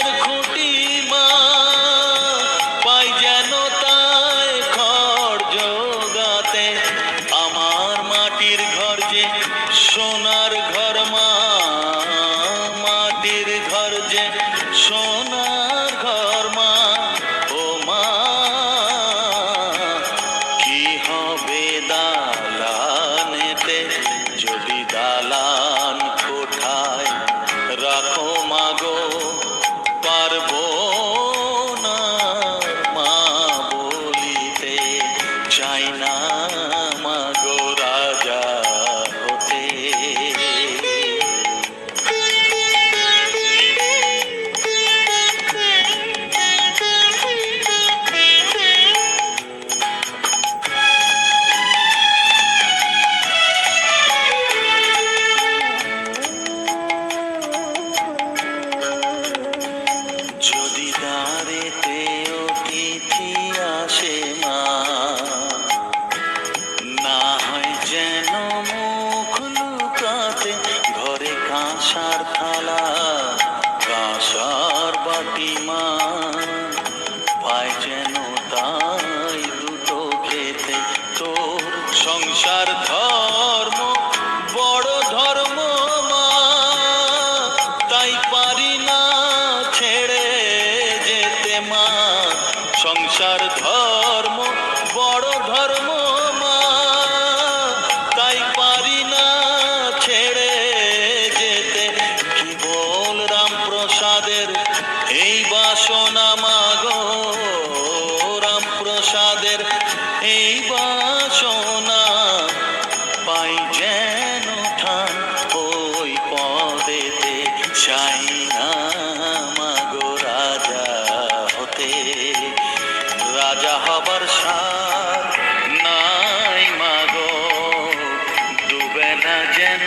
খুঁটি পায় তাই দুটো খেতে তোর সংসার ধর্ম, বড় ধর্ম মা। তাই পারি না ছেড়ে যেতে মা। সংসার ধর্ম, বড় ধর্ম বাসনা মাগো, রামপ্রসাদের এই বাসনা পাই যেন ঠান ওই পদেতে চাই না মাগো রাজা হতে। রাজা হবার সার নাই মাগো, ডুবে না যেন